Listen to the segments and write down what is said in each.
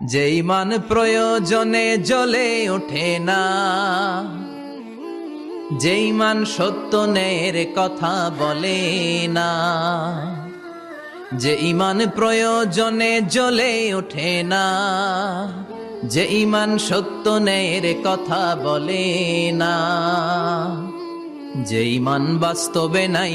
যে ইমান প্রয়োজনে জ্বলে ওঠে না যে ইমান সত্য ন্যায়ের কথা বলে না যে ইমান প্রয়োজনে জ্বলে ওঠে না যে ইমান সত্য ন্যায়ের কথা বলে না যে ইমান বাস্তবে নাই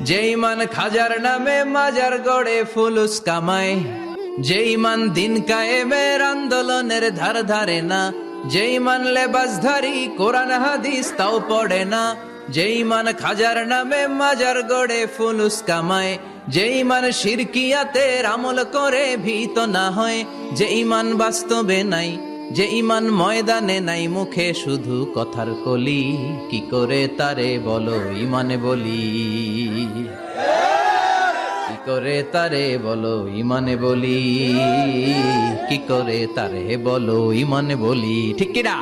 যে ইমান খাজার নামে মাজার গড়ে ফুলুস কামায় যে ইমান দিন কায়েমের আন্দোলনের ধার ধারে না যে ইমান লেবাসধারী কোরআন হাদিস তাও পড়ে না যে ইমান খাজার নামে মাজার গড়ে ফুলুস কামায় যে ইমান শিরকিয়াতের আমল করে ভীত না হয় যে ইমান বাস্তবে নাই যে ইমান ময়দানে নাই মুখে, শুধু কথার কলি। কি করে তারে বলো ইমানে বলি? কি করে তারে বলো ইমানে বলি? কি করে তারে বলো ইমানে বলি? ঠিক কিনা?